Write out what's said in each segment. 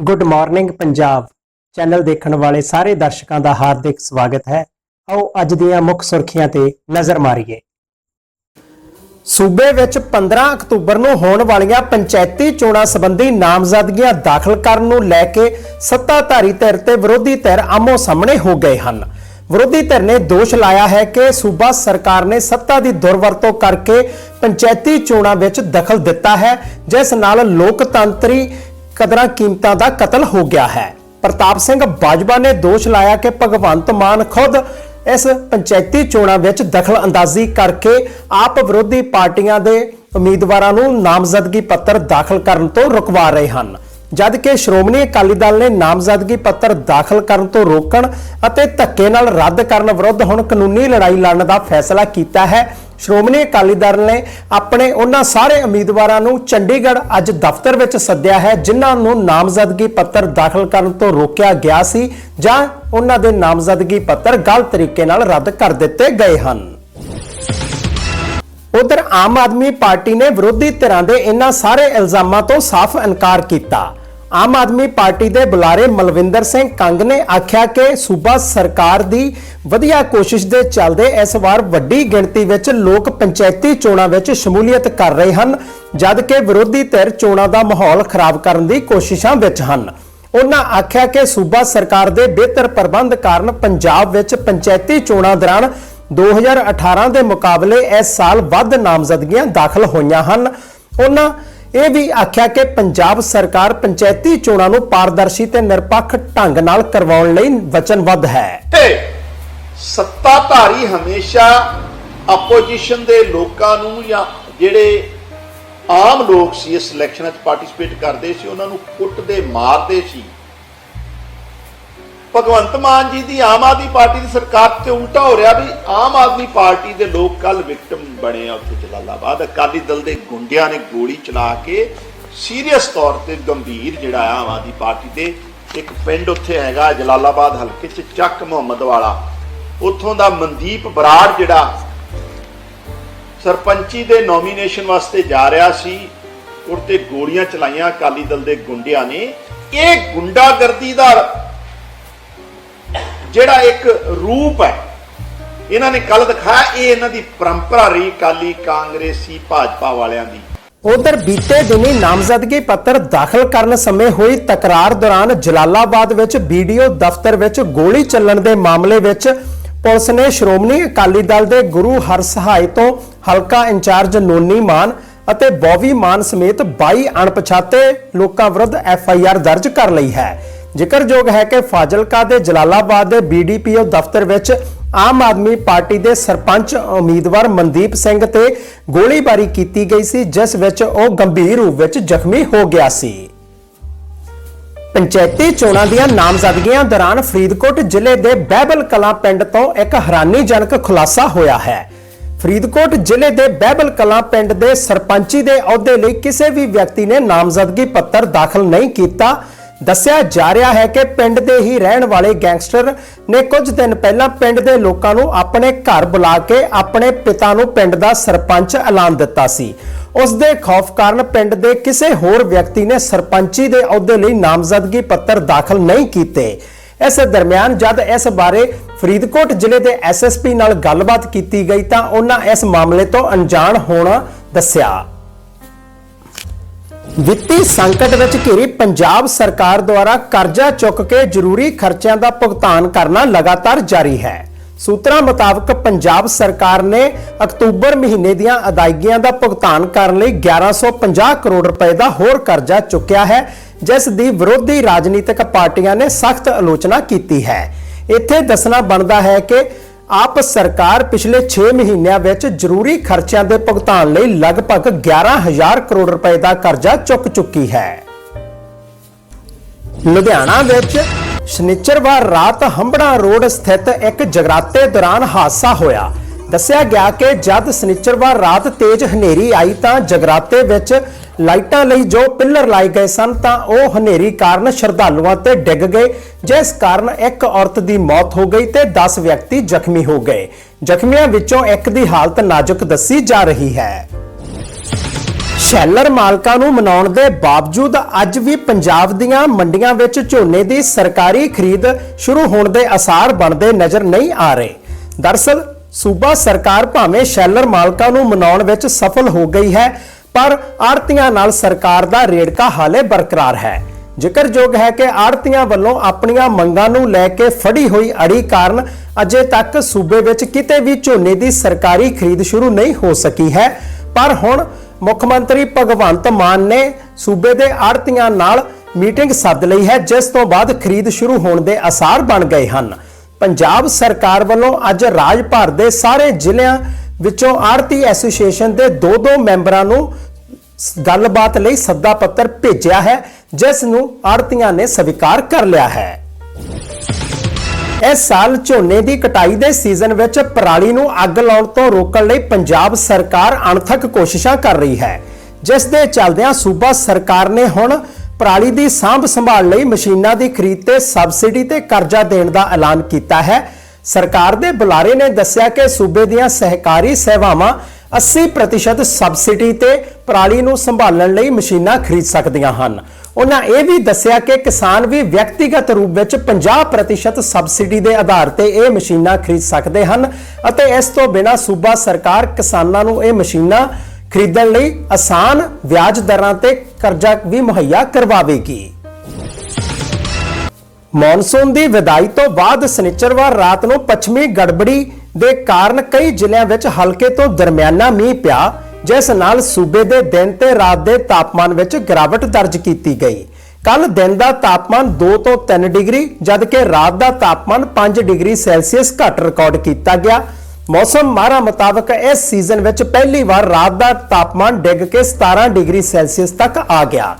Good morning Punjab channel ਦੇਖਣ ਵਾਲੇ ਸਾਰੇ ਦਰਸ਼ਕਾਂ ਦਾ ਹਾਰਦਿਕ ਸਵਾਗਤ ਹੈ। ਆਓ ਅੱਜ ਦੀਆਂ ਮੁੱਖ ਸੁਰਖੀਆਂ ਤੇ ਨਜ਼ਰ ਮਾਰੀਏ। ਸੂਬੇ ਵਿੱਚ 15 ਅਕਤੂਬਰ ਨੂੰ ਹੋਣ ਵਾਲੀਆਂ ਪੰਚਾਇਤੀ ਚੋਣਾਂ ਸੰਬੰਧੀ ਨਾਮਜ਼ਦਗੀਆਂ ਦਾਖਲ ਕਰਨ ਨੂੰ ਲੈ ਕੇ ਸੱਤਾਧਾਰੀ ਧਿਰ ਤੇ ਵਿਰੋਧੀ ਧਿਰ ਆਮੋ ਸਾਹਮਣੇ ਹੋ ਗਏ ਹਨ। ਵਿਰੋਧੀ ਧਿਰ ਨੇ ਦੋਸ਼ ਲਾਇਆ ਹੈ ਕਿ ਸੂਬਾ ਸਰਕਾਰ ਨੇ ਸੱਤਾ ਦੀ ਦੁਰਵਰਤੋਂ ਕਰਕੇ ਪੰਚਾਇਤੀ ਚੋਣਾਂ ਵਿੱਚ ਦਖਲ ਦਿੱਤਾ ਹੈ, ਜਿਸ ਨਾਲ ਲੋਕਤੰਤਰੀ ਕਦਰਾਂ ਕੀਮਤਾਂ ਦਾ ਕਤਲ ਹੋ ਗਿਆ ਹੈ। ਪ੍ਰਤਾਪ ਸਿੰਘ ਬਾਜਵਾ ਨੇ ਦੋਸ਼ ਲਾਇਆ ਕਿ ਭਗਵੰਤ ਮਾਨ ਖੁਦ ਇਸ ਪੰਚਾਇਤੀ ਚੋਣਾਂ ਵਿੱਚ ਦਖਲ ਅੰਦਾਜ਼ੀ ਕਰਕੇ ਆਪ ਵਿਰੋਧੀ ਪਾਰਟੀਆਂ ਦੇ ਉਮੀਦਵਾਰਾਂ ਨੂੰ ਨਾਮਜ਼ਦਗੀ ਪੱਤਰ ਦਾਖਲ ਕਰਨ ਤੋਂ ਰੁਕਵਾ ਰਹੇ ਹਨ। ਜਦ ਕਿ ਸ਼੍ਰੋਮਣੀ ਅਕਾਲੀ ਦਲ ਨੇ ਨਾਮਜ਼ਦਗੀ ਪੱਤਰ ਦਾਖਲ ਕਰਨ ਤੋਂ ਰੋਕਣ ਅਤੇ ਧੱਕੇ ਨਾਲ ਰੱਦ ਕਰਨ ਵਿਰੁੱਧ ਹੁਣ ਕਾਨੂੰਨੀ ਲੜਾਈ ਲੜਨ ਦਾ ਫੈਸਲਾ ਕੀਤਾ ਹੈ। ਸ਼੍ਰੋਮਣੀ ਅਕਾਲੀ ਦਲ ਨੇ ਆਪਣੇ ਉਹਨਾਂ ਸਾਰੇ ਉਮੀਦਵਾਰਾਂ ਨੂੰ ਚੰਡੀਗੜ੍ਹ ਅੱਜ ਦਫ਼ਤਰ ਵਿੱਚ ਸੱਦਿਆ ਹੈ, ਜਿਨ੍ਹਾਂ ਨੂੰ ਨਾਮਜ਼ਦਗੀ ਪੱਤਰ ਦਾਖਲ ਕਰਨ ਤੋਂ ਰੋਕਿਆ ਗਿਆ ਸੀ ਜਾਂ ਉਹਨਾਂ ਦੇ ਨਾਮਜ਼ਦਗੀ ਪੱਤਰ ਗਲਤ ਤਰੀਕੇ ਨਾਲ ਰੱਦ ਕਰ ਦਿੱਤੇ ਗਏ ਹਨ। ਉਧਰ ਆਮ ਆਦਮੀ ਪਾਰਟੀ ਨੇ ਵਿਰੋਧੀ ਧਿਰਾਂ ਦੇ ਇਹਨਾਂ ਸਾਰੇ ਇਲਜ਼ਾਮਾਂ ਤੋਂ ਸਾਫ਼ ਇਨਕਾਰ ਕੀਤਾ। ਆਮ ਆਦਮੀ ਪਾਰਟੀ ਦੇ ਬੁਲਾਰੇ ਮਲਵਿੰਦਰ ਸਿੰਘ ਕੰਗ ਨੇ ਆਖਿਆ ਕਿ ਸੂਬਾ ਸਰਕਾਰ ਦੀ ਵਧੀਆ ਕੋਸ਼ਿਸ਼ ਦੇ ਚੱਲਦੇ ਇਸ ਵਾਰ ਵੱਡੀ ਗਿਣਤੀ ਵਿੱਚ ਲੋਕ ਪੰਚਾਇਤੀ ਚੋਣਾਂ ਵਿੱਚ ਸ਼ਮੂਲੀਅਤ ਕਰ ਰਹੇ ਹਨ, ਜਦ ਕਿ ਵਿਰੋਧੀ ਧਿਰ ਚੋਣਾਂ ਦਾ ਮਾਹੌਲ ਖਰਾਬ ਕਰਨ ਦੀ ਕੋਸ਼ਿਸ਼ਾਂ ਵਿੱਚ ਹਨ। ਉਹਨਾਂ ਆਖਿਆ ਕਿ ਸੂਬਾ ਸਰਕਾਰ ਦੇ ਬਿਹਤਰ ਪ੍ਰਬੰਧ ਕਾਰਨ ਪੰਜਾਬ ਵਿੱਚ ਪੰਚਾਇਤੀ ਚੋਣਾਂ ਦੌਰਾਨ 2018 ਦੇ ਮੁਕਾਬਲੇ ਇਸ ਸਾਲ ਵੱਧ ਨਾਮਜ਼ਦਗੀਆਂ ਦਾਖਲ ਹੋਈਆਂ ਹਨ। ਉਹਨਾਂ ਇਹ ਵੀ ਆਖਿਆ ਕਿ ਪੰਜਾਬ ਸਰਕਾਰ ਪੰਚਾਇਤੀ ਚੋਣਾਂ ਨੂੰ ਪਾਰਦਰਸ਼ੀ ਤੇ ਨਿਰਪੱਖ ਢੰਗ ਨਾਲ ਕਰਵਾਉਣ ਲਈ ਵਚਨਬੱਧ ਹੈ। ਤੇ ਸੱਤਾਧਾਰੀ ਹਮੇਸ਼ਾ ਆਪੋਜੀਸ਼ਨ ਦੇ ਲੋਕਾਂ ਨੂੰ ਜਾਂ ਜਿਹੜੇ ਆਮ ਲੋਕ ਸੀ ਇਸ ਇਲੈਕਸ਼ਨਾਂ 'ਚ ਪਾਰਟਿਸਿਪੇਟ ਕਰਦੇ ਸੀ, ਉਹਨਾਂ ਨੂੰ ਕੁੱਟਦੇ ਮਾਰਦੇ ਸੀ। ਭਗਵੰਤ ਮਾਨ ਜੀ ਦੀ ਆਮ ਆਦਮੀ ਪਾਰਟੀ ਦੀ ਸਰਕਾਰ ਤੇ ਉਲਟਾ ਹੋ ਰਿਹਾ ਵੀ ਆਮ ਆਦਮੀ ਪਾਰਟੀ ਦੇ ਲੋਕ ਕੱਲ ਵਿਕਟਮ ਬਣੇ ਆ ਉੱਥੇ ਜਲਾਲਾਬਾਦ। ਅਕਾਲੀ ਦਲ ਦੇ ਗੁੰਡਿਆਂ ਨੇ ਗੋਲੀ ਚਲਾ ਕੇ ਸੀਰੀਅਸ ਤੌਰ ਤੇ ਗੰਭੀਰ ਜਿਹੜਾ ਆਮ ਆਦਮੀ ਪਾਰਟੀ ਦੇ ਇੱਕ ਪਿੰਡ ਉੱਥੇ ਹੈਗਾ ਜਲਾਲਾਬਾਦ ਹਲਕੇ 'ਚ ਚੱਕ ਮੁਹੰਮਦ ਵਾਲਾ। ਉੱਥੋਂ ਦਾ ਮਨਦੀਪ ਬਰਾੜ ਜਿਹੜਾ ਸਰਪੰਚੀ ਦੇ ਨੋਮੀਨੇਸ਼ਨ ਵਾਸਤੇ ਜਾ ਰਿਹਾ ਸੀ ਉੱਤੇ ਗੋਲੀਆਂ ਚਲਾਈਆਂ ਅਕਾਲੀ ਦਲ ਦੇ ਗੁੰਡਿਆਂ ਨੇ। ਇਹ ਗੁੰਡਾਗਰਦੀ ਦਾ ਜਿਹੜਾ ਇੱਕ ਰੂਪ ਹੈ, ਇਹਨਾਂ ਨੇ ਕੱਲ ਦਿਖਾਇਆ, ਇਹ ਇਹਨਾਂ ਦੀ ਪਰੰਪਰਾ ਰਹੀ ਕਾਲੀ ਕਾਂਗਰਸੀ ਭਾਜਪਾ ਵਾਲਿਆਂ ਦੀ। ਉਧਰ ਬੀਤੇ ਦਿਨੀ ਨਾਮਜ਼ਦਗੀ ਪੱਤਰ ਦਾਖਲ ਕਰਨ ਸਮੇਂ ਹੋਈ ਤਕਰਾਰ ਦੌਰਾਨ ਜਲਾਲਾਬਾਦ ਵਿੱਚ ਵੀਡੀਓ ਦਫ਼ਤਰ ਵਿੱਚ ਗੋਲੀ ਚੱਲਣ ਦੇ ਮਾਮਲੇ ਵਿੱਚ ਪੁਲਿਸ ਨੇ ਸ਼੍ਰੋਮਣੀ ਅਕਾਲੀ ਦਲ ਦੇ ਗੁਰੂ ਹਰਸਹਾਏ ਤੋਂ ਹਲਕਾ ਇੰਚਾਰਜ ਨੋਨੀ ਮਾਨ ਅਤੇ ਬੌਵੀ ਮਾਨ ਸਮੇਤ 22 ਅਣਪਛਾਤੇ ਲੋਕਾਂ ਵਿਰੁੱਧ ਐਫ ਆਈ ਆਰ ਦਰਜ ਕਰ ਲਈ ਹੈ। ਜ਼ਿਕਰਯੋਗ ਹੈ ਕਿ ਫਾਜ਼ਿਲਕਾ ਦੇ ਜਲਾਲਾਬਾਦ ਦੇ ਬੀਡੀਪੀਓ ਦਫ਼ਤਰ ਵਿੱਚ ਆਮ ਆਦਮੀ ਪਾਰਟੀ ਦੇ ਸਰਪੰਚ ਉਮੀਦਵਾਰ ਮਨਦੀਪ ਸਿੰਘ ਤੇ ਗੋਲੀਬਾਰੀ ਕੀਤੀ ਗਈ ਸੀ, ਜਿਸ ਵਿੱਚ ਉਹ ਗੰਭੀਰ ਰੂਪ ਵਿੱਚ ਜ਼ਖਮੀ ਹੋ ਗਿਆ ਸੀ। ਪੰਚਾਇਤੀ ਚੋਣਾਂ ਦੀਆਂ ਨਾਮਜ਼ਦਗੀਆਂ ਦੌਰਾਨ ਫਰੀਦਕੋਟ ਜ਼ਿਲ੍ਹੇ ਦੇ ਬਹਿਬਲ ਕਲਾਂ ਪਿੰਡ ਤੋਂ ਇੱਕ ਹੈਰਾਨੀਜਨਕ ਖੁਲਾਸਾ ਹੋਇਆ ਹੈ। ਫਰੀਦਕੋਟ ਜ਼ਿਲ੍ਹੇ ਦੇ ਬਹਿਬਲ ਕਲਾਂ ਪਿੰਡ ਦੇ ਸਰਪੰਚੀ ਦੇ ਅਹੁਦੇ ਲਈ ਕਿਸੇ ਵੀ ਵਿਅਕਤੀ ਨੇ ਨਾਮਜ਼ਦਗੀ ਪੱਤਰ ਦਾਖਲ ਨਹੀਂ ਕੀਤਾ ਦੱਸਿਆ ਜਾ ਰਿਹਾ ਹੈ ਕਿ ਪਿੰਡ ਦੇ ਹੀ ਰਹਿਣ ਵਾਲੇ ਗੈਂਗਸਟਰ ਨੇ ਕੁਝ ਦਿਨ ਪਹਿਲਾਂ ਪਿੰਡ ਦੇ ਲੋਕਾਂ ਨੂੰ ਆਪਣੇ ਘਰ ਬੁਲਾ ਕੇ ਆਪਣੇ ਪਿਤਾ ਨੂੰ ਪਿੰਡ ਦਾ ਸਰਪੰਚ ਐਲਾਨ ਦਿੱਤਾ ਸੀ। ਉਸ ਦੇ ਖੌਫ ਕਾਰਨ ਪਿੰਡ ਦੇ ਕਿਸੇ ਹੋਰ ਵਿਅਕਤੀ ਨੇ ਸਰਪੰਚੀ ਦੇ ਅਹੁਦੇ ਲਈ ਨਾਮਜ਼ਦਗੀ ਪੱਤਰ ਦਾਖਲ ਨਹੀਂ ਕੀਤੇ। ਇਸ ਦਰਮਿਆਨ ਜਦ ਇਸ ਬਾਰੇ ਫਰੀਦਕੋਟ ਜ਼ਿਲ੍ਹੇ ਦੇ ਐਸਐਸਪੀ ਨਾਲ ਗੱਲਬਾਤ ਕੀਤੀ ਗਈ ਤਾਂ ਉਹਨਾਂ ਇਸ ਮਾਮਲੇ ਤੋਂ ਅਣਜਾਣ ਹੋਣਾ ਦੱਸਿਆ। ਵਿੱਤੀ ਸੰਕਟ ਵਿੱਚ ਘਿਰੀ ਪੰਜਾਬ ਸਰਕਾਰ ਦੁਆਰਾ ਕਰਜ਼ਾ ਚੁੱਕ ਕੇ ਜ਼ਰੂਰੀ ਖਰਚਿਆਂ ਦਾ ਭੁਗਤਾਨ ਕਰਨਾ ਲਗਾਤਾਰ ਜਾਰੀ ਹੈ। ਸੂਤਰਾਂ ਮੁਤਾਬਕ ਪੰਜਾਬ ਸਰਕਾਰ ਨੇ ਅਕਤੂਬਰ ਮਹੀਨੇ ਦੀਆਂ ਅਦਾਇਗੀਆਂ ਦਾ ਭੁਗਤਾਨ ਕਰਨ ਲਈ 1150 ਕਰੋੜ ਰੁਪਏ ਦਾ ਹੋਰ ਕਰਜ਼ਾ ਚੁੱਕਿਆ ਹੈ, ਜਿਸ ਦੀ ਵਿਰੋਧੀ ਰਾਜਨੀਤਿਕ ਪਾਰਟੀਆਂ ਨੇ ਸਖਤ ਆਲੋਚਨਾ ਕੀਤੀ ਹੈ। ਇੱਥੇ ਦੱਸਣਾ ਬਣਦਾ ਹੈ ਕਿ ਆਪ ਸਰਕਾਰ ਪਿਛਲੇ 6 ਮਹੀਨਿਆਂ ਵਿੱਚ ਜ਼ਰੂਰੀ ਖਰਚਿਆਂ ਦੇ ਭੁਗਤਾਨ ਲਈ ਲਗਭਗ 11000 ਕਰੋੜ ਰੁਪਏ ਦਾ ਕਰਜ਼ਾ ਚੁੱਕ ਚੁੱਕੀ ਹੈ। ਲੁਧਿਆਣਾ ਵਿੱਚ ਸ਼ਨੀਚਰਵਾਰ ਰਾਤ ਹੰਬੜਾ ਰੋਡ ਸਥਿਤ ਇੱਕ ਜਗਰਾਤੇ ਦੌਰਾਨ ਹਾਦਸਾ ਹੋਇਆ। ਦੱਸਿਆ ਗਿਆ ਕਿ ਜਦ ਸ਼ਨੀਚਰਵਾਰ ਰਾਤ ਤੇਜ਼ ਹਨੇਰੀ ਆਈ ਤਾਂ ਜਗਰਾਤੇ ਵਿੱਚ ਲਾਈਟਾਂ ਲਈ ਜੋ ਪਿੱਲਰ ਲਾਏ ਗਏ ਸਨ ਤਾਂ ਉਹ ਹਨੇਰੀ ਕਾਰਨ ਸ਼ਰਧਾਲੂਆਂ ਤੇ ਡਿੱਗ ਗਏ, ਜਿਸ ਕਾਰਨ ਇੱਕ ਔਰਤ ਦੀ ਮੌਤ ਹੋ ਗਈ ਤੇ 10 ਵਿਅਕਤੀ ਜ਼ਖਮੀ ਹੋ ਗਏ। ਜ਼ਖਮੀਆਂ ਵਿੱਚੋਂ ਇੱਕ ਦੀ ਹਾਲਤ ਨਾਜ਼ੁਕ ਦੱਸੀ ਜਾ ਰਹੀ ਹੈ। ਸ਼ੈਲਰ ਮਾਲਕਾਂ ਨੂੰ ਮਨਾਉਣ ਦੇ ਬਾਵਜੂਦ ਅੱਜ ਵੀ ਪੰਜਾਬ ਦੀਆਂ ਮੰਡੀਆਂ ਵਿੱਚ ਝੋਨੇ ਦੀ ਸਰਕਾਰੀ ਖਰੀਦ ਸ਼ੁਰੂ ਹੋਣ ਦੇ ਅਸਾਰ ਬਣਦੇ ਨਜ਼ਰ ਨਹੀਂ ਆ ਰਹੇ। ਦਰਸਲ, ਸੂਬਾ ਸਰਕਾਰ ਭਾਵੇਂ ਸ਼ੈਲਰ ਮਾਲਕਾਂ ਨੂੰ ਮਨਾਉਣ ਵਿੱਚ ਸਫਲ ਹੋ ਗਈ ਹੈ ਪਰ ਆੜਤੀਆਂ ਨਾਲ ਸਰਕਾਰ ਦਾ ਰੇੜਕਾ ਹਾਲੇ ਬਰਕਰਾਰ ਹੈ। ਜ਼ਿਕਰਯੋਗ ਹੈ ਕਿ ਆੜਤੀਆਂ ਵੱਲੋਂ ਆਪਣੀਆਂ ਮੰਗਾਂ ਨੂੰ ਲੈ ਕੇ ਫੜੀ ਹੋਈ ਅੜੀ ਕਾਰਨ ਅਜੇ ਤੱਕ ਸੂਬੇ ਵਿੱਚ ਕਿਤੇ ਵੀ ਝੋਨੇ ਦੀ ਸਰਕਾਰੀ ਖਰੀਦ ਸ਼ੁਰੂ ਨਹੀਂ ਹੋ ਸਕੀ ਹੈ। ਪਰ ਹੁਣ ਮੁੱਖ ਮੰਤਰੀ ਭਗਵੰਤ ਮਾਨ ਨੇ ਸੂਬੇ ਦੇ ਆੜਤੀਆਂ ਨਾਲ ਮੀਟਿੰਗ ਸੱਦ ਲਈ ਹੈ, ਜਿਸ ਤੋਂ ਬਾਅਦ ਖਰੀਦ ਸ਼ੁਰੂ ਹੋਣ ਦੇ ਅਸਾਰ ਬਣ ਗਏ ਹਨ। ਪੰਜਾਬ ਸਰਕਾਰ ਵੱਲੋਂ ਅੱਜ ਰਾਜ ਭਰ ਦੇ ਸਾਰੇ ਜ਼ਿਲ੍ਹਿਆਂ ਵਿੱਚੋਂ ਆੜਤੀ ਐਸੋਸੀਏਸ਼ਨ ਦੇ ਦੋ ਦੋ ਮੈਂਬਰਾਂ ਨੂੰ ਗੱਲਬਾਤ ਲਈ ਸੱਦਾ ਪੱਤਰ ਭੇਜਿਆ ਹੈ, ਜਿਸ ਨੂੰ ਆੜਤੀਆਂ ਨੇ ਸਵੀਕਾਰ ਕਰ ਲਿਆ ਹੈ। ਇਸ ਸਾਲ ਝੋਨੇ ਦੀ ਕਟਾਈ ਦੇ ਸੀਜ਼ਨ ਵਿੱਚ ਪਰਾਲੀ ਨੂੰ ਅੱਗ ਲਾਉਣ ਤੋਂ ਰੋਕਣ ਲਈ ਪੰਜਾਬ ਸਰਕਾਰ ਅਣਥੱਕ ਕੋਸ਼ਿਸ਼ਾਂ ਕਰ ਰਹੀ ਹੈ। ਜਿਸ ਦੇ ਚੱਲਦਿਆਂ ਸੂਬਾ ਸਰਕਾਰ ਨੇ ਹੁਣ ਪਰਾਲੀ ਦੀ ਸਾਂਭ ਸੰਭਾਲ ਲਈ ਮਸ਼ੀਨਾਂ ਦੀ ਖਰੀਦ ਤੇ ਸਬਸਿਡੀ ਤੇ ਕਰਜ਼ਾ ਦੇਣ ਦਾ ਐਲਾਨ ਕੀਤਾ ਹੈ। ਸਰਕਾਰ ਦੇ ਬੁਲਾਰੇ ਨੇ ਦੱਸਿਆ ਕਿ ਸੂਬੇ ਦੀਆਂ ਸਹਿਕਾਰੀ ਸੇਵਾਵਾਂ 80% ਸਬਸਿਡੀ ਤੇ ਪਰਾਲੀ ਨੂੰ ਸੰਭਾਲਣ ਲਈ ਮਸ਼ੀਨਾਂ ਖਰੀਦ ਸਕਦੀਆਂ ਹਨ। ਉਹਨਾਂ ਇਹ ਵੀ ਦੱਸਿਆ ਕਿ ਕਿਸਾਨ ਵੀ ਵਿਅਕਤੀਗਤ ਰੂਪ ਵਿੱਚ 50% ਸਬਸਿਡੀ ਦੇ ਆਧਾਰ ਤੇ ਇਹ ਮਸ਼ੀਨਾਂ ਖਰੀਦ ਸਕਦੇ ਹਨ ਅਤੇ ਇਸ ਤੋਂ ਬਿਨਾਂ ਸੂਬਾ ਸਰਕਾਰ ਕਿਸਾਨਾਂ ਨੂੰ ਇਹ ਮਸ਼ੀਨਾਂ ਖਰੀਦਣ ਲਈ ਆਸਾਨ ਵਿਆਜ ਦਰਾਂ ਤੇ ਕਰਜ਼ਾ ਵੀ ਮੁਹੱਈਆ ਕਰਵਾਵੇਗੀ। ਮੌਨਸੂਨ ਦੀ ਵਿਦਾਈ ਤੋਂ ਬਾਅਦ ਸਨਿਚਰਵਾਰ ਰਾਤ ਨੂੰ ਪੱਛਮੀ ਗੜਬੜੀ ਦੇ ਕਾਰਨ ਕਈ ਜ਼ਿਲ੍ਹਿਆਂ ਵਿੱਚ ਹਲਕੇ ਤੋਂ ਦਰਮਿਆਨਾ ਮੀਂਹ ਪਿਆ, ਜਿਸ ਨਾਲ ਸੂਬੇ ਦੇ ਦਿਨ ਤੇ ਰਾਤ ਦੇ ਤਾਪਮਾਨ ਵਿੱਚ ਗਿਰਾਵਟ ਦਰਜ ਕੀਤੀ ਗਈ। ਕੱਲ ਦਿਨ ਦਾ ਤਾਪਮਾਨ 2 ਤੋਂ 3 ਡਿਗਰੀ, ਜਦਕਿ ਰਾਤ ਦਾ ਤਾਪਮਾਨ 5 ਡਿਗਰੀ ਸੈਲਸੀਅਸ ਘੱਟ ਰਿਕਾਰਡ ਕੀਤਾ ਗਿਆ। ਮੌਸਮ ਮਾਹਰਾਂ ਮੁਤਾਬਕ ਇਸ ਸੀਜ਼ਨ ਵਿੱਚ ਪਹਿਲੀ ਵਾਰ ਰਾਤ ਦਾ ਤਾਪਮਾਨ ਡਿੱਗ ਕੇ 17 ਡਿਗਰੀ ਸੈਲਸੀਅਸ ਤੱਕ ਆ ਗਿਆ।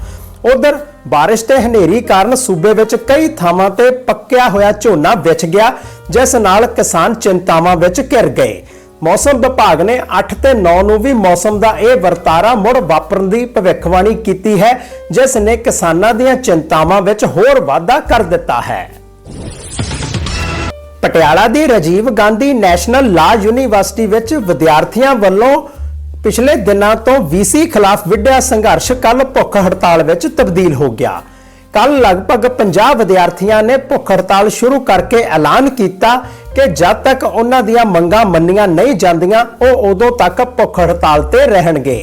ਉਧਰ ਬਾਰਿਸ਼ ਤੇ ਹਨੇਰੀ ਕਾਰਨ ਸੂਬੇ ਵਿੱਚ ਕਈ ਥਾਵਾਂ ਤੇ ਪੱਕਿਆ ਹੋਇਆ ਝੋਨਾ ਵਿਛ ਗਿਆ, ਜਿਸ ਨਾਲ ਕਿਸਾਨ ਚਿੰਤਾਵਾਂ ਵਿੱਚ ਘਿਰ ਗਏ। ਮੌਸਮ ਵਿਭਾਗ ਨੇ 8 ਤੇ 9 ਨੂੰ ਵੀ ਮੌਸਮ ਦਾ ਇਹ ਵਰਤਾਰਾ ਮੁੜ ਵਾਪਰਨ ਦੀ ਭਵਿੱਖਬਾਣੀ ਕੀਤੀ ਹੈ, ਜਿਸ ਨੇ ਕਿਸਾਨਾਂ ਦੀਆਂ ਚਿੰਤਾਵਾਂ ਵਿੱਚ ਹੋਰ ਵਾਧਾ ਕਰ ਦਿੱਤਾ ਹੈ। ਪਟਿਆਲਾ ਦੀ Rajiv Gandhi national law university ਵਿੱਚ ਵਿਦਿਆਰਥੀਆਂ ਵੱਲੋਂ ਪਿਛਲੇ ਦਿਨਾਂ ਤੋਂ ਵੀਸੀ ਖਿਲਾਫ ਵਿੱਢਿਆ ਸੰਘਰਸ਼ ਕੱਲ ਭੁੱਖ ਹੜਤਾਲ ਵਿੱਚ ਤਬਦੀਲ ਹੋ ਗਿਆ। ਕੱਲ ਲਗਭਗ 50 ਵਿਦਿਆਰਥੀਆਂ ਨੇ ਭੁੱਖ ਹੜਤਾਲ ਸ਼ੁਰੂ ਕਰਕੇ ਐਲਾਨ ਕੀਤਾ ਕਿ ਜਦ ਤੱਕ ਉਹਨਾਂ ਦੀਆਂ ਮੰਗਾਂ ਮੰਨੀਆਂ ਨਹੀਂ ਜਾਂਦੀਆਂ, ਉਹ ਉਦੋਂ ਤੱਕ ਭੁੱਖ ਹੜਤਾਲ ਤੇ ਰਹਿਣਗੇ।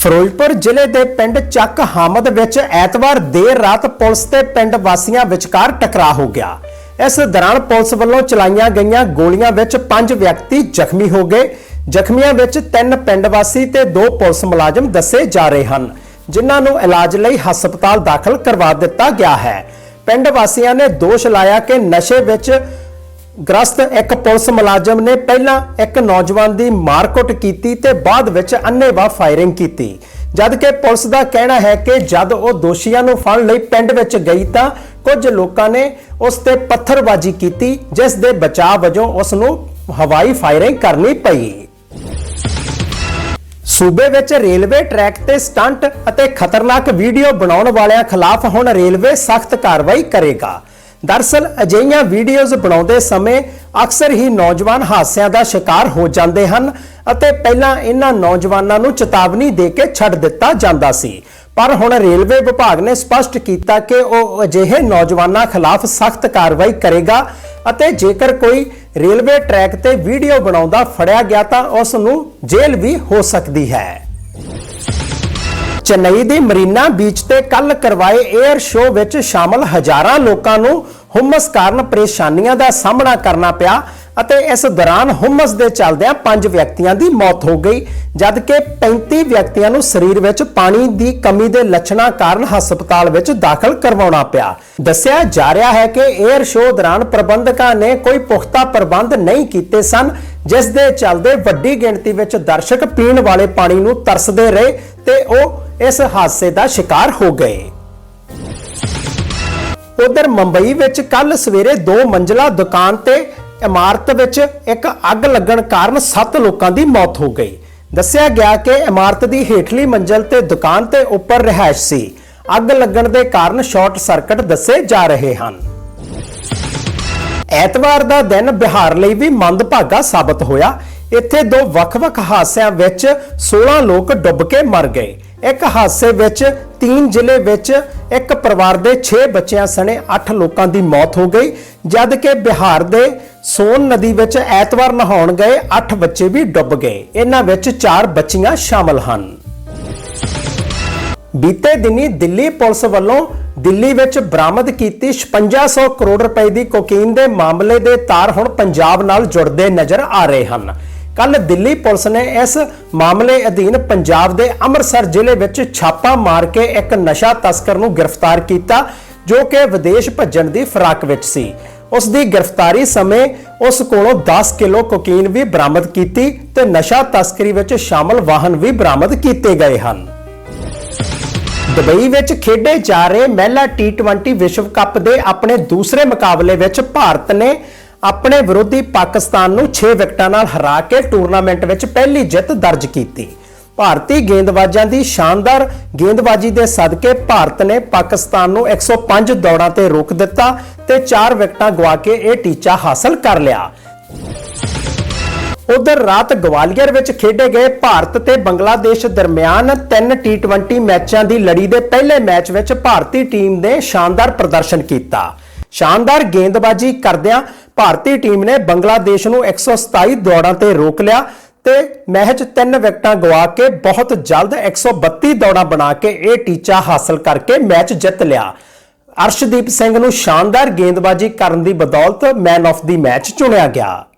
ਫਿਰੋਜ਼ਪੁਰ ਜ਼ਿਲ੍ਹੇ ਦੇ ਪਿੰਡ ਚੱਕ ਹਾਮਦ ਵਿੱਚ ਐਤਵਾਰ ਦੇਰ ਰਾਤ ਪੁਲਿਸ ਤੇ ਪਿੰਡ ਵਾਸੀਆਂ ਵਿਚਕਾਰ ਟਕਰਾਅ ਹੋ ਗਿਆ। ਇਸ ਦੌਰਾਨ ਪੁਲਿਸ ਵੱਲੋਂ ਚਲਾਈਆਂ ਗਈਆਂ ਗੋਲੀਆਂ ਵਿੱਚ ਪੰਜ ਵਿਅਕਤੀ ਜ਼ਖਮੀ ਹੋ ਗਏ। ਜ਼ਖਮੀਆਂ ਵਿੱਚ ਤਿੰਨ ਪਿੰਡ ਵਾਸੀ ਤੇ ਦੋ ਪੁਲਿਸ ਮੁਲਾਜ਼ਮ ਦੱਸੇ ਜਾ ਰਹੇ ਹਨ, ਜਿਨ੍ਹਾਂ ਨੂੰ ਇਲਾਜ ਲਈ ਹਸਪਤਾਲ ਦਾਖਲ ਕਰਵਾ ਦਿੱਤਾ ਗਿਆ ਹੈ। ਪਿੰਡ ਵਾਸੀਆਂ ਨੇ ਦੋਸ਼ ਲਾਇਆ ਕਿ ਨਸ਼ੇ ਵਿੱਚ ਗ੍ਰਸਤ ਇੱਕ ਪੁਲਿਸ ਮੁਲਾਜ਼ਮ ਨੇ ਪਹਿਲਾਂ ਇੱਕ ਨੌਜਵਾਨ ਦੀ ਮਾਰਕੁੱਟ ਕੀਤੀ ਤੇ ਬਾਅਦ ਵਿੱਚ ਅੰਨ੍ਹੇਵਾਹ ਫਾਇਰਿੰਗ ਕੀਤੀ। ਜਦਕਿ ਪੁਲਿਸ ਦਾ ਕਹਿਣਾ ਹੈ ਕਿ ਜਦ ਉਹ ਦੋਸ਼ੀਆਂ ਨੂੰ ਫੜਨ ਲਈ ਪਿੰਡ ਵਿੱਚ ਗਈ ਤਾਂ ਕੁਝ ਲੋਕਾਂ ਨੇ ਉਸ ਤੇ ਪੱਥਰਬਾਜ਼ੀ ਕੀਤੀ, ਜਿਸ ਦੇ ਬਚਾਅ ਵਜੋਂ ਉਸ ਨੂੰ ਹਵਾਈ ਫਾਇਰਿੰਗ ਕਰਨੀ ਪਈ। ਸੂਬੇ ਵਿੱਚ ਰੇਲਵੇ ਟਰੈਕ ਤੇ ਸਟੰਟ ਅਤੇ ਖਤਰਨਾਕ ਵੀਡੀਓ ਬਣਾਉਣ ਵਾਲਿਆਂ ਖਿਲਾਫ ਹੁਣ ਰੇਲਵੇ ਸਖਤ ਕਾਰਵਾਈ ਕਰੇਗਾ। ਦਰਸਲ ਅਜਿਹੀਆਂ ਵੀਡੀਓਜ਼ ਬਣਾਉਂਦੇ ਸਮੇਂ ਅਕਸਰ ਹੀ ਨੌਜਵਾਨ ਹਾਦਸਿਆਂ ਦਾ ਸ਼ਿਕਾਰ ਹੋ ਜਾਂਦੇ ਹਨ ਅਤੇ ਪਹਿਲਾਂ ਇਹਨਾਂ ਨੌਜਵਾਨਾਂ ਨੂੰ ਚੇਤਾਵਨੀ ਦੇ ਕੇ ਛੱਡ ਦਿੱਤਾ ਜਾਂਦਾ ਸੀ। ਪਰ ਹੁਣ ਰੇਲਵੇ ਵਿਭਾਗ ਨੇ ਸਪਸ਼ਟ ਕੀਤਾ ਕਿ ਉਹ ਅਜਿਹੇ ਨੌਜਵਾਨਾਂ ਖਿਲਾਫ ਸਖਤ ਕਾਰਵਾਈ ਕਰੇਗਾ ਅਤੇ ਜੇਕਰ ਕੋਈ ਰੇਲਵੇ ਟਰੈਕ ਤੇ ਵੀਡੀਓ ਬਣਾਉਂਦਾ ਫੜਿਆ ਗਿਆ ਤਾਂ ਉਸ ਨੂੰ ਜੇਲ੍ਹ ਵੀ ਹੋ ਸਕਦੀ ਹੈ। ਚੇਨਈ ਦੀ ਮਰੀਨਾ ਬੀਚ ਤੇ ਕੱਲ ਕਰਵਾਏ 에ਅਰ ਸ਼ੋਅ ਵਿੱਚ ਸ਼ਾਮਲ ਹਜ਼ਾਰਾਂ ਲੋਕਾਂ ਨੂੰ ਹੁਮਸ ਕਾਰਨ ਪਰੇਸ਼ਾਨੀਆਂ ਦਾ ਸਾਹਮਣਾ ਕਰਨਾ ਪਿਆ ਅਤੇ ਇਸ ਦੌਰਾਨ ਹੁਮਸ ਦੇ ਚਲਦਿਆਂ ਪੰਜ ਵਿਅਕਤੀਆਂ ਦੀ ਮੌਤ ਹੋ ਗਈ, ਜਦਕਿ 35 ਵਿਅਕਤੀਆਂ ਨੂੰ ਸਰੀਰ ਵਿੱਚ ਪਾਣੀ ਦੀ ਕਮੀ ਦੇ ਲੱਛਣਾਂ ਕਾਰਨ ਹਸਪਤਾਲ ਵਿੱਚ ਦਾਖਲ ਕਰਵਾਉਣਾ ਪਿਆ। ਦੱਸਿਆ ਜਾ ਰਿਹਾ ਹੈ ਕਿ 에ਅਰ ਸ਼ੋਅ ਦੌਰਾਨ ਪ੍ਰਬੰਧਕਾਂ ਨੇ ਕੋਈ ਪੁਖਤਾ ਪ੍ਰਬੰਧ ਨਹੀਂ ਕੀਤੇ ਸਨ ਜਿਸ ਦੇ ਚੱਲਦੇ ਵੱਡੀ ਗਿਣਤੀ ਵਿੱਚ ਦਰਸ਼ਕ ਪੀਣ ਵਾਲੇ ਪਾਣੀ ਨੂੰ ਤਰਸਦੇ ਰਹੇ ਤੇ ਉਹ ਇਸ ਹਾਦਸੇ ਦਾ ਸ਼ਿਕਾਰ ਹੋ ਗਏ। ਉਧਰ ਮੁੰਬਈ ਵਿੱਚ ਕੱਲ ਸਵੇਰੇ ਦੋ ਮੰਜ਼ਲਾ ਦੁਕਾਨ ਤੇ ਇਮਾਰਤ ਵਿੱਚ ਇੱਕ ਅੱਗ ਲੱਗਣ ਕਾਰਨ 7 ਲੋਕਾਂ ਦੀ ਮੌਤ ਹੋ ਗਈ। ਦੱਸਿਆ ਗਿਆ ਕਿ ਇਮਾਰਤ ਦੀ ਹੇਠਲੀ ਮੰਜ਼ਲ ਤੇ ਦੁਕਾਨ ਤੇ ਉੱਪਰ ਰਿਹਾਇਸ਼ ਸੀ। ਅੱਗ ਲੱਗਣ ਦੇ ਕਾਰਨ ਸ਼ਾਰਟ ਸਰਕਟ ਦੱਸੇ ਜਾ ਰਹੇ ਹਨ। ਐਤਵਾਰ ਦਾ ਦਿਨ ਬਿਹਾਰ ਲਈ ਵੀ ਮੰਦਭਾਗਾ ਸਾਬਤ ਹੋਇਆ। ਇੱਥੇ ਦੋ ਵੱਖ-ਵੱਖ ਹਾਦਸਿਆਂ ਵਿੱਚ 16 ਲੋਕ ਡੁੱਬ ਕੇ ਮਰ ਗਏ। ਇੱਕ ਹਾਦਸੇ ਵਿੱਚ ਤੀਨ ਜ਼ਿਲ੍ਹੇ ਵਿੱਚ ਇੱਕ ਪਰਿਵਾਰ ਦੇ 6 ਬੱਚਿਆਂ ਸਣੇ 8 ਲੋਕਾਂ ਦੀ ਮੌਤ ਹੋ ਗਈ। ਜਦ ਕਿ ਬਿਹਾਰ ਦੇ ਸੋਨ ਨਦੀ ਵਿੱਚ ਐਤਵਾਰ ਨਹਾਉਣ ਗਏ 8 ਬੱਚੇ ਵੀ ਡੁੱਬ ਗਏ। ਇਹਨਾਂ ਵਿੱਚ 4 ਬੱਚੀਆਂ ਸ਼ਾਮਲ ਹਨ। ਬੀਤੇ ਦਿਨੀ ਦਿੱਲੀ ਪੁਲਿਸ ਵੱਲੋਂ ਦਿੱਲੀ ਵਿੱਚ ਬਰਾਮਦ ਕੀਤੀ 5600 ਕਰੋੜ ਰੁਪਏ ਦੀ ਕੋਕੀਨ ਦੇ ਮਾਮਲੇ ਦੇ ਤਾਰ ਹੁਣ ਪੰਜਾਬ ਨਾਲ ਜੁੜਦੇ ਨਜ਼ਰ ਆ ਰਹੇ ਹਨ। ਕੱਲ ਦਿੱਲੀ ਪੁਲਿਸ ਨੇ ਇਸ ਮਾਮਲੇ ਅਧੀਨ ਪੰਜਾਬ ਦੇ ਅੰਮ੍ਰਿਤਸਰ ਜ਼ਿਲ੍ਹੇ ਵਿੱਚ ਛਾਪਾ ਮਾਰ ਕੇ ਇੱਕ ਨਸ਼ਾ ਤਸਕਰ ਨੂੰ ਗ੍ਰਿਫਤਾਰ ਕੀਤਾ, ਜੋ ਕਿ ਵਿਦੇਸ਼ ਭੱਜਣ ਦੀ ਫਰਾਕ ਵਿੱਚ ਸੀ। ਉਸ ਦੀ ਗ੍ਰਿਫਤਾਰੀ ਸਮੇਂ ਉਸ ਕੋਲੋਂ 10 ਕਿਲੋ ਕੋਕੀਨ ਵੀ ਬਰਾਮਦ ਕੀਤੀ ਤੇ ਨਸ਼ਾ ਤਸਕਰੀ ਵਿੱਚ ਸ਼ਾਮਲ ਵਾਹਨ ਵੀ ਬਰਾਮਦ ਕੀਤੇ ਗਏ ਹਨ। ਦੁਬਈ ਵਿੱਚ ਖੇਡੇ ਜਾ ਰਹੇ ਮਹਿਲਾ T20 ਵਿਸ਼ਵ ਕੱਪ ਦੇ ਆਪਣੇ ਦੂਸਰੇ ਮੁਕਾਬਲੇ ਵਿੱਚ ਭਾਰਤ ਨੇ ਆਪਣੇ ਵਿਰੋਧੀ ਪਾਕਿਸਤਾਨ ਨੂੰ 6 ਵਿਕਟਾਂ ਨਾਲ ਹਰਾ ਕੇ ਟੂਰਨਾਮੈਂਟ ਵਿੱਚ ਪਹਿਲੀ ਜਿੱਤ ਦਰਜ ਕੀਤੀ। ਭਾਰਤੀ ਗੇਂਦਬਾਜ਼ਾਂ ਦੀ ਸ਼ਾਨਦਾਰ ਗੇਂਦਬਾਜ਼ੀ ਦੇ ਸਦਕੇ ਭਾਰਤ ਨੇ ਪਾਕਿਸਤਾਨ ਨੂੰ 105 ਦੌੜਾਂ ਤੇ ਰੋਕ ਦਿੱਤਾ ਤੇ 4 ਵਿਕਟਾਂ ਗਵਾ ਕੇ ਇਹ ਟੀਚਾ ਹਾਸਲ ਕਰ ਲਿਆ। ਉਧਰ ਰਾਤ ਗਵਾਲੀਅਰ ਵਿੱਚ ਖੇਡੇ ਗਏ ਭਾਰਤ ਤੇ ਬੰਗਲਾਦੇਸ਼ ਦਰਮਿਆਨ 3 T20 ਮੈਚਾਂ ਦੀ ਲੜੀ ਦੇ ਪਹਿਲੇ ਮੈਚ ਵਿੱਚ ਭਾਰਤੀ ਟੀਮ ਨੇ ਸ਼ਾਨਦਾਰ ਪ੍ਰਦਰਸ਼ਨ ਕੀਤਾ। ਸ਼ਾਨਦਾਰ ਗੇਂਦਬਾਜ਼ੀ ਕਰਦਿਆਂ ਭਾਰਤੀ ਟੀਮ ਨੇ ਬੰਗਲਾਦੇਸ਼ ਨੂੰ 127 ਦੌੜਾਂ ਤੇ ਰੋਕ ਲਿਆ ਤੇ ਮੈਚ 3 ਵਿਕਟਾਂ ਗਵਾ ਕੇ ਬਹੁਤ ਜਲਦ 132 ਦੌੜਾਂ ਬਣਾ ਕੇ ਇਹ ਟੀਚਾ ਹਾਸਲ ਕਰਕੇ ਮੈਚ ਜਿੱਤ ਲਿਆ। ਅਰਸ਼ਦੀਪ ਸਿੰਘ ਨੂੰ ਸ਼ਾਨਦਾਰ ਗੇਂਦਬਾਜ਼ੀ ਕਰਨ ਦੀ ਬਦੌਲਤ ਮੈਨ ਆਫ ਦੀ ਮੈਚ ਚੁਣਿਆ ਗਿਆ।